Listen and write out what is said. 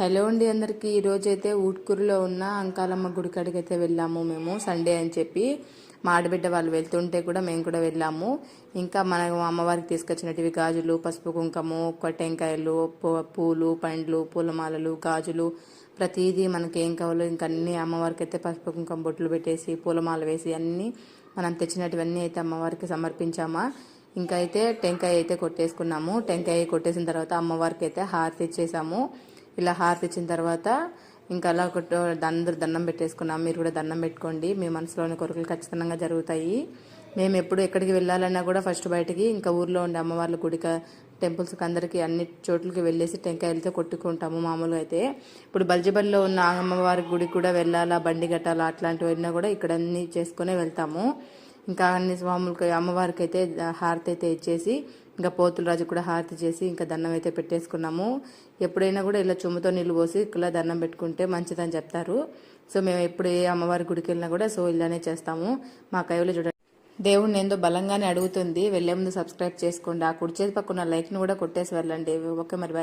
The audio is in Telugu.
హలో అండి అందరికీ. ఈరోజు అయితే ఊట్కూరులో ఉన్న అంకాలమ్మ గుడి కాడికి అయితే వెళ్ళాము మేము సండే అని చెప్పి. మా ఆడబిడ్డ వాళ్ళు వెళ్తుంటే కూడా మేము కూడా వెళ్ళాము. ఇంకా మన అమ్మవారికి తీసుకొచ్చినటివి గాజులు పసుపు కుంకము టెంకాయలు పూ- పూలు పండ్లు పూలమాలలు గాజులు. ప్రతిదీ మనకి ఏం కావాలో ఇంకా అన్ని అమ్మవారికి అయితే పసుపు కుంకం బొట్లు పెట్టేసి పూలమాల వేసి అన్నీ మనం తెచ్చినటువన్నీ అయితే అమ్మవారికి సమర్పించామా. ఇంకా అయితే టెంకాయ అయితే కొట్టేసుకున్నాము. టెంకాయ కొట్టేసిన తర్వాత అమ్మవారికి అయితే హారతి ఇచ్చేసాము. ఇలా హారతి ఇచ్చిన తర్వాత ఇంకా అలా కొట్టు అందరు దండం పెట్టేసుకున్నాం. మీరు కూడా దండం పెట్టుకోండి. మీ మనసులోని కొరకులు ఖచ్చితంగా జరుగుతాయి. మేము ఎప్పుడు ఎక్కడికి వెళ్ళాలన్నా కూడా ఫస్ట్ బయటికి ఇంకా ఊర్లో ఉండే అమ్మవార్ల గుడిక టెంపుల్స్కి అందరికీ అన్ని చోట్లకి వెళ్ళేసి టెంకాయలతో కొట్టుకుంటాము మామూలుగా అయితే. ఇప్పుడు బల్జిబల్లో ఉన్న అమ్మవారి గుడికి కూడా వెళ్ళాలా బండి కట్టాలా వెళ్ళినా కూడా ఇక్కడ అన్ని చేసుకునే వెళ్తాము. ఇంకా అన్ని స్వాములకి అమ్మవారికి అయితే హారతి అయితే ఇచ్చేసి ఇంకా పోతుల రాజు కూడా హారతి చేసి ఇంకా దండం అయితే పెట్టేసుకున్నాము. ఎప్పుడైనా కూడా ఇలా చుమ్మతో నీళ్ళు పోసి ఇలా దండం పెట్టుకుంటే మంచిదని చెప్తారు. సో మేము ఎప్పుడు ఏ అమ్మవారి గుడికి వెళ్ళినా కూడా సో ఇలానే చేస్తాము. మా కైవలో చూడండి. దేవుణ్ణి ఏందో బలంగానే అడుగుతుంది. వెళ్ళే ముందు సబ్స్క్రైబ్ చేసుకోండి. ఆ కుడి చేతి పక్కన లైక్ను కూడా కొట్టేసి వెళ్ళండి. ఓకే మరి బాయ్